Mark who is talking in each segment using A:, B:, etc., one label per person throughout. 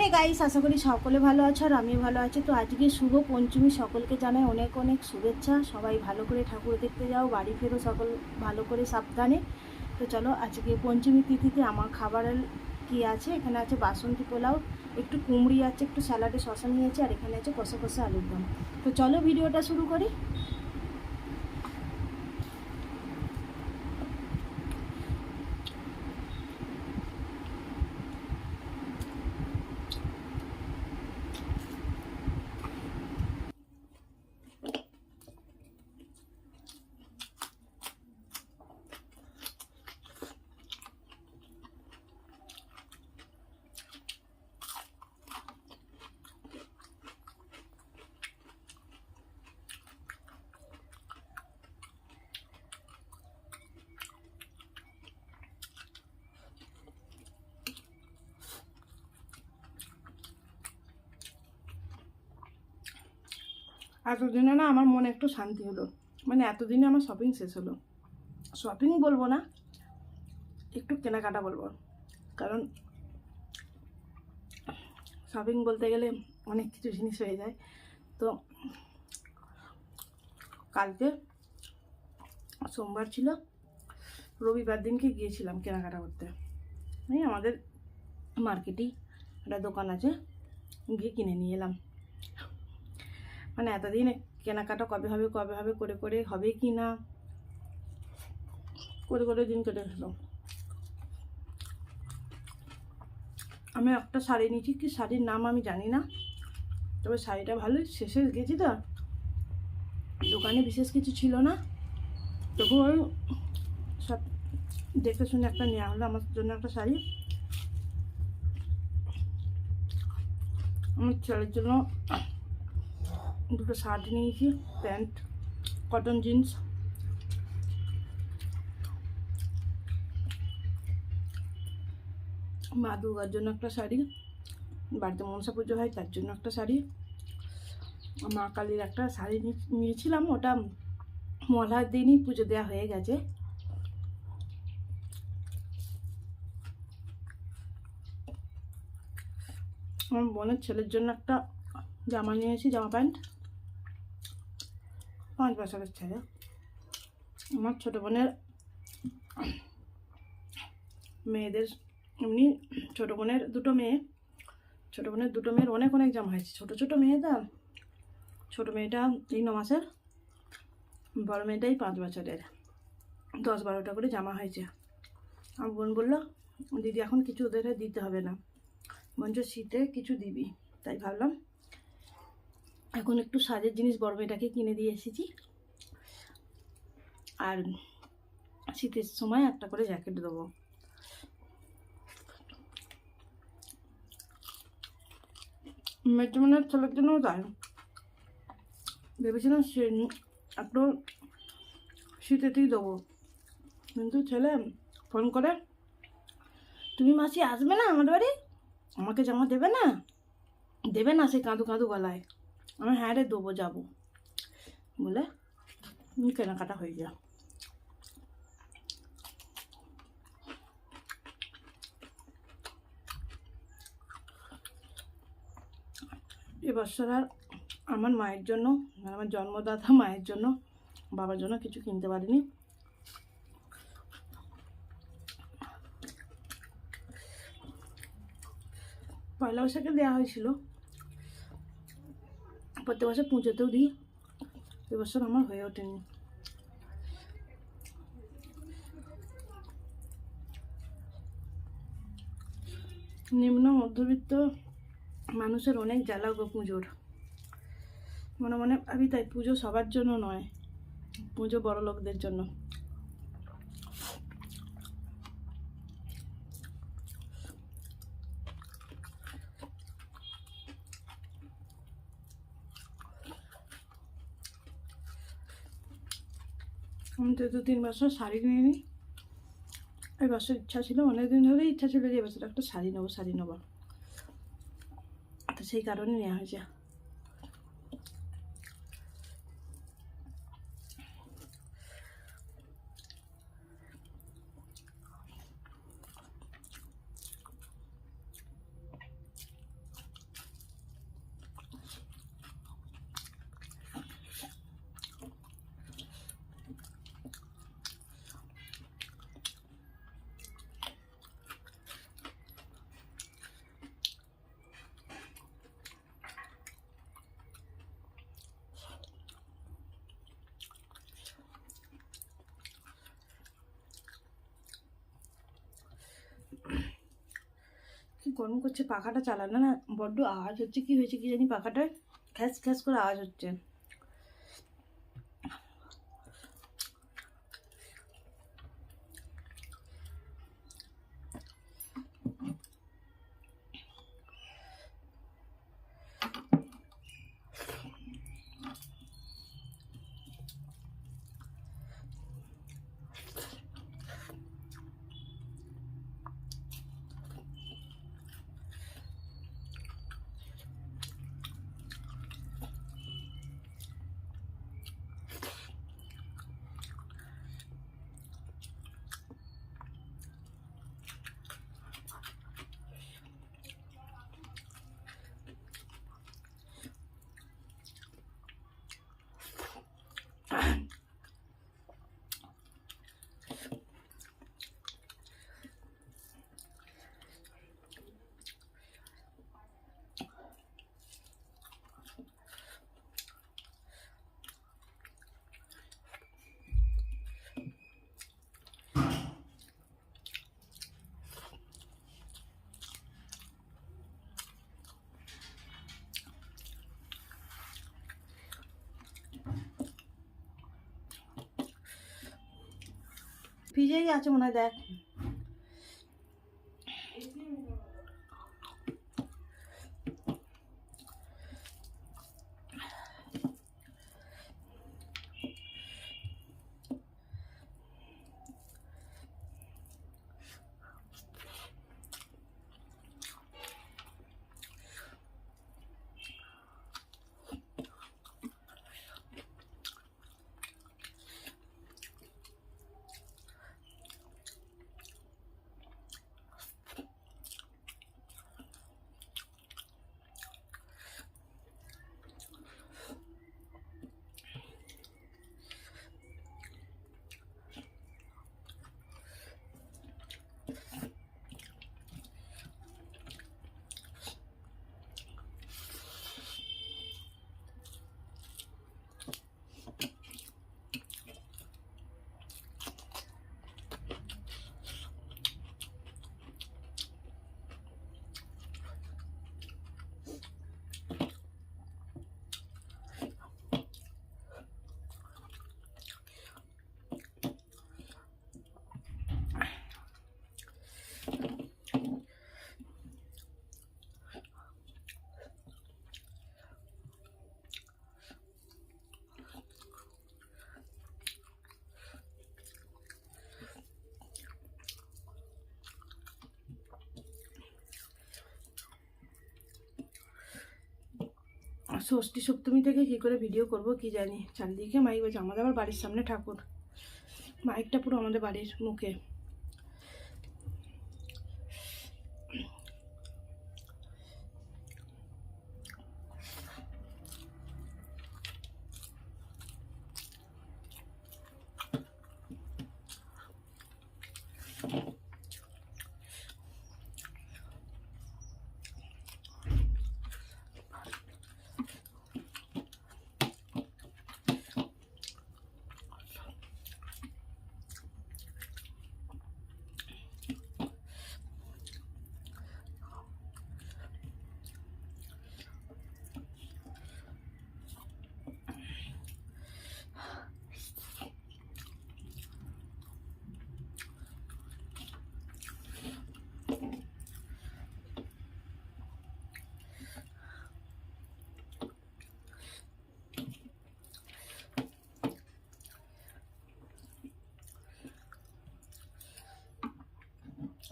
A: Hey guys আশা করি সকলে ভালো আছো আর আমিও ভালো আছি। তো আজকে শুভ পঞ্চমী, সকলকে জানাই অনেক অনেক শুভেচ্ছা। সবাই ভালো করে ঠাকুর দেখতে যাও, বাড়ি ফেরো সকল ভালো করে সাবধানে। তো চলো আজকে পঞ্চমী তিথিতে আমার খাবারের কি আছে? এখানে আছে বাসন্তী পোলাও, একটু কুমড়ি আছে, একটু স্যালাডে শশা নিয়েছে, আর এখানে আছে কষা কষা আলুর দম। তো চলো ভিডিওটা শুরু করি। এতদিনে না আমার মনে একটু শান্তি হলো। মানে এতদিনে আমার শপিং শেষ হলো। শপিং বলব না, একটু কেনাকাটা বলব। কারণ শপিং বলতে গেলে অনেক কিছু জিনিস হয়ে যায়। তো কালকে সোমবার ছিল, রবিবার দিনকে গিয়েছিলাম কেনাকাটা করতে। এই আমাদের মার্কেটেই একটা দোকান আছে, গিয়ে কিনে নিয়ে এলাম। মানে এতদিন কেনাকাটা কবে হবে কবে হবে, করে করে হবে কি না? করে করে দিন কেটে গেল। আমি একটা শাড়ি নিয়েছি, কি শাড়ির নাম আমি জানি না, তবে শাড়িটা ভালোই শেষে গেছি তো। দোকানে বিশেষ কিছু ছিল না, তবু ওই সব দেখে শুনে একটা নেওয়া হলো আমার জন্য একটা শাড়ি। আমার ছেলের জন্য দুটো শার্ট নিয়েছি, প্যান্ট কটন জিন্স মা দুর্গার জন্য একটা শাড়ি, বাড়িতে মনসা পুজো হয় তার জন্য একটা শাড়ি। মা কালীর একটা শাড়ি নিয়েছিলাম, ওটা মলার দিনই পুজো দেওয়া হয়ে গেছে। আমার বোনের ছেলের জন্য একটা জামা নিয়েছি, জামা প্যান্ট। পাঁচ বছরের ছেলে। আমার ছোটো বোনের মেয়েদের এমনি ছোটো বোনের দুটো মেয়ে। ছোটো বোনের দুটো মেয়ের অনেক অনেক জামা হয়েছে। ছোটো ছোটো মেয়েটা ছোটো মেয়েটা তিন মাসের, বড় মেয়েটাই পাঁচ বছরের। দশ বারোটা করে জামা হয়েছে। আমার বোন বলল, দিদি, এখন কিছু ওদের দিতে হবে না। মঞ্চ শীতে কিছু দিবি। তাই ভাবলাম এখন একটু সাজের জিনিস বড় মেয়েটাকে কিনে দিয়ে এসেছি। আর শীতের সময় একটা করে জ্যাকেট দেবো। মেজমানের ছেলের জন্যও তাই ভেবেছিলাম সে একটু শীতেতেই দেবো। কিন্তু ছেলে ফোন করে, তুমি মাসি আসবে না আমার বাড়ি? আমাকে জামা দেবে না? দেবে না সে কাঁদু কাঁদু গলায়। আমি হ্যাঁ রে দেবো, যাব। বলে কেনাকাটা হয়ে যায় এবছর আর আমার মায়ের জন্য, আমার জন্মদাতা মায়ের জন্য, বাবার জন্য কিছু কিনতে পারিনি। পয়লা বৈশাখে দেওয়া হয়েছিল। প্রত্যেক বছর পুজোতেও দিই। এবছর আমার হয়ে ওঠেনি। নিম্ন মধ্যবিত্ত মানুষের অনেক জ্বালা গো পুজোর। মনে মনে ভাবি তাই পুজো সবার জন্য নয়, পুজো বড় লোকদের জন্য। আমি তো দু তিন বছর শাড়ি নিইনি এই বছর ইচ্ছা ছিল, অনেকদিন ধরেই ইচ্ছা ছিল যে এবছর একটা শাড়ি নেব শাড়ি নেব। তো সেই কারণে নেওয়া হয়েছে। গরম করছে, পাখাটা চালানো না। বড্ড আওয়াজ হচ্ছে, কি হয়েছে কি জানি পাখাটায় খ্যাস খ্যাস করে আওয়াজ হচ্ছে। ভিজেই আছে মনে হয় দেখ। ষষ্ঠী সপ্তমী থেকে কী করে ভিডিও করব কি জানি? চারিদিকে মাইক বলছে আমাদের আবার বাড়ির সামনে ঠাকুর। মাইকটা পুরো আমাদের বাড়ির মুখে।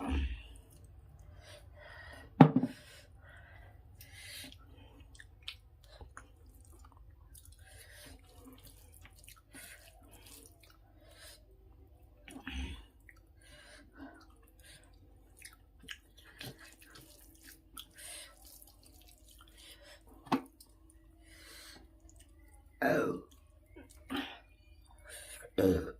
A: Oh. Uh.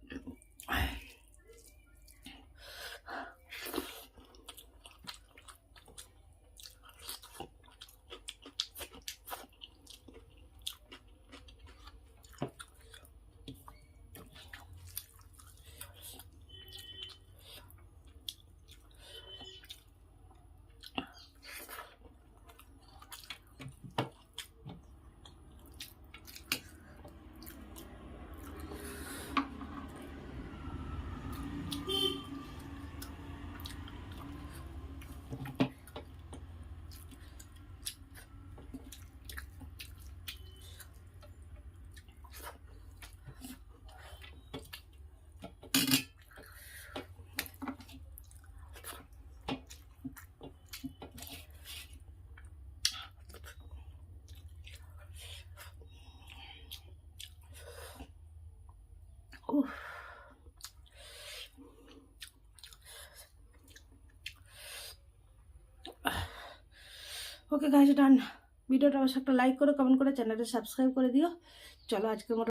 A: ওকে গাছ ডান ভিডিওটা অবশ্যই একটা লাইক করো কমেন্ট করে চ্যানেলটা সাবস্ক্রাইব করে দিও। চলো, আজকের মতো